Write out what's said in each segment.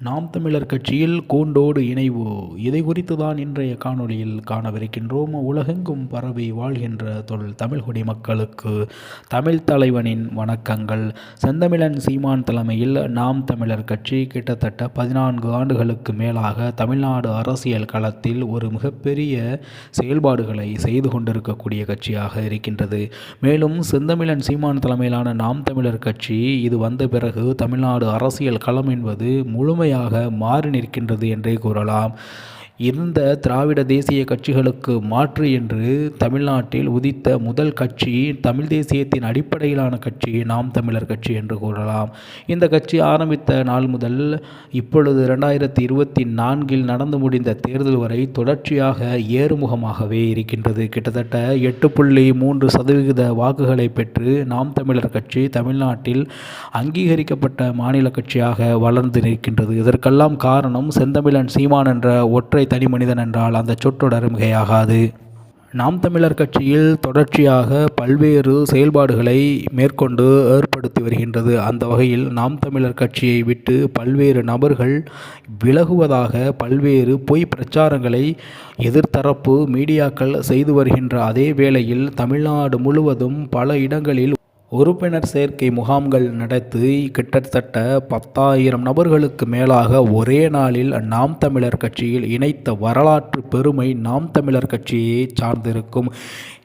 நாம் தமிழர் கட்சியில் கூண்டோடு இணைவு. இதை குறித்து தான் இன்றைய காணொளியில் காணவிருக்கின்றோம். உலகெங்கும் பரவி வாழ்கின்ற தொல் தமிழ்குடி மக்களுக்கு தமிழ் தலைவனின் வணக்கங்கள். செந்தமிழன் சீமான் தலைமையில் நாம் தமிழர் கட்சி கிட்டத்தட்ட பதினான்கு ஆண்டுகளுக்கு மேலாக தமிழ்நாடு அரசியல் களத்தில் ஒரு மிகப்பெரிய செயல்பாடுகளை செய்து கொண்டிருக்கக்கூடிய கட்சியாக இருக்கின்றது. மேலும் செந்தமிழன் சீமான் தலைமையிலான நாம் தமிழர் கட்சி இது வந்த பிறகு தமிழ்நாடு அரசியல் களம் என்பது முழுமை முழுமையாக மாறி நிற்கின்றது என்றே கூறலாம். இருந்த திராவிட தேசிய கட்சிகளுக்கு மாற்று என்று தமிழ்நாட்டில் உதித்த முதல் கட்சி தமிழ் தேசியத்தின் அடிப்படையிலான கட்சி நாம் தமிழர் கட்சி என்று கூறலாம். இந்த கட்சி ஆரம்பித்த நாள் முதல் இப்பொழுது ரெண்டாயிரத்தி இருபத்தி நான்கில் நடந்து முடிந்த தேர்தல் வரை தொடர்ச்சியாக ஏறுமுகமாகவே இருக்கின்றது. கிட்டத்தட்ட எட்டு புள்ளி மூன்று சதவிகித வாக்குகளை பெற்று நாம் தமிழர் கட்சி தமிழ்நாட்டில் அங்கீகரிக்கப்பட்ட மாநில கட்சியாக வளர்ந்து நிற்கின்றது. இதற்கெல்லாம் காரணம் செந்தமிழன் சீமான் என்ற ஒற்றை தனி மனிதன் என்றால் அந்த சொற்றொடர் மிகையாகாது நாம் தமிழர் கட்சியில் தொடர்ச்சியாக பல்வேறு செயல்பாடுகளை மேற்கொண்டு ஏற்படுத்தி வருகின்றது. அந்த வகையில் நாம் தமிழர் கட்சியை விட்டு பல்வேறு நபர்கள் விலகுவதாக பல்வேறு பொய் பிரச்சாரங்களை எதிர்த்தரப்பு மீடியாக்கள் செய்து வருகின்ற அதே வேளையில் தமிழ்நாடு முழுவதும் பல இடங்களில் உறுப்பினர் சேர்க்கை முகாம்கள் நடத்தி கிட்டத்தட்ட பத்தாயிரம் நபர்களுக்கு மேலாக ஒரே நாளில் நாம் தமிழர் கட்சியில் இணைத்த வரலாற்று பெருமை நாம் தமிழர் கட்சியை சார்ந்திருக்கும்.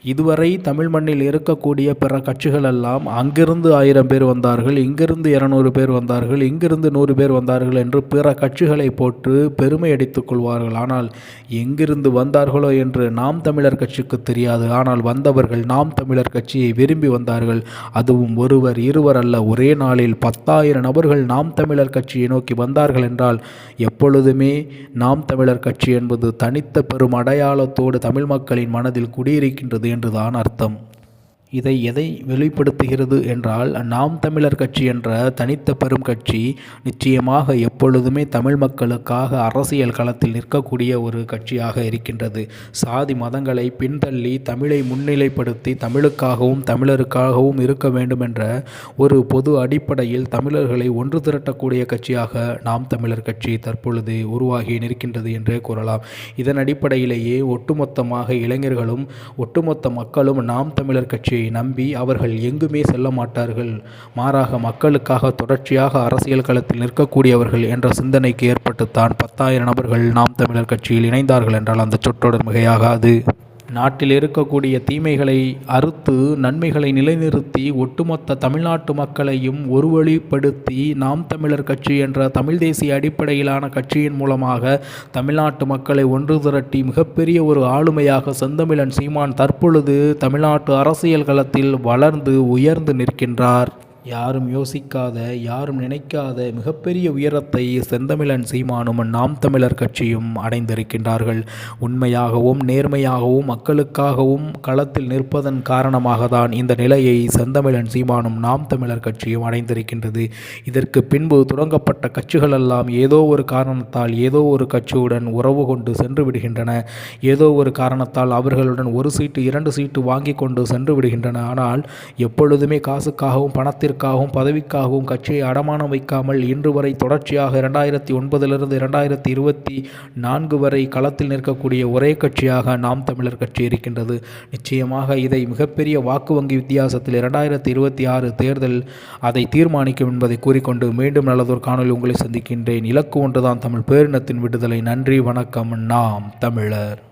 இதுவரை தமிழ் மண்ணில் இருக்கக்கூடிய பிற கட்சிகள் எல்லாம் அங்கிருந்து ஆயிரம் பேர் வந்தார்கள் இங்கிருந்து இருநூறு பேர் வந்தார்கள் இங்கிருந்து நூறு பேர் வந்தார்கள் என்று பிற கட்சிகளை போட்டு பெருமை அடித்துக் கொள்வார்கள். ஆனால் எங்கிருந்து வந்தார்களோ என்று நாம் தமிழர் கட்சிக்கு தெரியாது. ஆனால் வந்தவர்கள் நாம் தமிழர் கட்சியை விரும்பி வந்தார்கள். அதுவும் ஒருவர் இருவர் அல்ல ஒரே நாளில் பத்தாயிரம் நபர்கள் நாம் தமிழர் கட்சியை நோக்கி வந்தார்கள் என்றால் எப்பொழுதுமே நாம் தமிழர் கட்சி என்பது தனித்த பெரும் அடையாளத்தோடு தமிழ் மக்களின் மனதில் குடியிருக்கின்றது என்றுதான் அர்த்தம். இதை எதை வெளிப்படுத்துகிறது என்றால் நாம் தமிழர் கட்சி என்ற தனித்த பெரும் கட்சி நிச்சயமாக எப்பொழுதுமே தமிழ் மக்களுக்காக அரசியல் களத்தில் நிற்கக்கூடிய ஒரு கட்சியாக இருக்கின்றது. சாதி மதங்களை பின்தள்ளி தமிழை முன்னிலைப்படுத்தி தமிழுக்காகவும் தமிழருக்காகவும் இருக்க வேண்டும் என்ற ஒரு பொது அடிப்படையில் தமிழர்களை ஒன்று திரட்டக்கூடிய கட்சியாக நாம் தமிழர் கட்சி தற்பொழுது உருவாகி நிற்கின்றது என்றே கூறலாம். இதன் அடிப்படையிலேயே ஒட்டுமொத்தமாக இளைஞர்களும் ஒட்டுமொத்த மக்களும் நாம் தமிழர் கட்சியை நம்பி அவர்கள் எங்குமே செல்ல மாட்டார்கள். மாறாக மக்களுக்காக தொடர்ச்சியாக அரசியல் களத்தில் நிற்கக்கூடியவர்கள் என்ற சிந்தனைக்கு ஏற்பட்டுத்தான் பத்தாயிரம் நபர்கள் நாம் தமிழர் கட்சியில் இணைந்தார்கள் என்றால் அந்த சொற்றொடர் மிகையாகாது. நாட்டில் இருக்கக்கூடிய தீமைகளை அறுத்து நன்மைகளை நிலைநிறுத்தி ஒட்டுமொத்த தமிழ்நாட்டு மக்களையும் ஒருவழிப்படுத்தி நாம் தமிழர் கட்சி என்ற தமிழ் தேசிய அடிப்படையிலான கட்சியின் மூலமாக தமிழ்நாட்டு மக்களை ஒன்று திரட்டி மிகப்பெரிய ஒரு ஆளுமையாக செந்தமிழன் சீமான் தற்பொழுது தமிழ்நாட்டு அரசியல் களத்தில் வளர்ந்து உயர்ந்து நிற்கின்றார். யாரும் யோசிக்காத யாரும் நினைக்காத மிகப்பெரிய உயரத்தை செந்தமிழன் சீமானும் நாம் தமிழர் கட்சியும் அடைந்திருக்கின்றார்கள். உண்மையாகவும் நேர்மையாகவும் மக்களுக்காகவும் களத்தில் நிற்பதன் காரணமாக தான் இந்த நிலையை செந்தமிழன் சீமானும் நாம் தமிழர் கட்சியும் அடைந்திருக்கின்றது. இதற்கு பின்பு தொடங்கப்பட்ட கட்சிகளெல்லாம் ஏதோ ஒரு காரணத்தால் ஏதோ ஒரு கட்சியுடன் உறவு கொண்டு சென்று விடுகின்றன. ஏதோ ஒரு காரணத்தால் அவர்களுடன் ஒரு சீட்டு இரண்டு சீட்டு வாங்கி கொண்டு சென்று விடுகின்றன. ஆனால் எப்பொழுதுமே காசுக்காகவும் பணத்தில் பணத்திற்காகவும் பதவிக்காகவும் கட்சியை அடமானம் வைக்காமல் இன்று வரை தொடர்ச்சியாக இரண்டாயிரத்தி ஒன்பதிலிருந்து இரண்டாயிரத்தி இருபத்தி நான்கு வரை களத்தில் நிற்கக்கூடிய ஒரே கட்சியாக நாம் தமிழர் கட்சி இருக்கின்றது. நிச்சயமாக இதை மிகப்பெரிய வாக்கு வங்கி வித்தியாசத்தில் இரண்டாயிரத்தி இருபத்தி ஆறு தேர்தல் அதை தீர்மானிக்கும் என்பதை கூறிக்கொண்டு மீண்டும் நல்லதொரு காணொலி உங்களை சந்திக்கின்றேன். இலக்கு ஒன்றுதான் தமிழ் பேரினத்தின் விடுதலை. நன்றி வணக்கம். நாம் தமிழர்.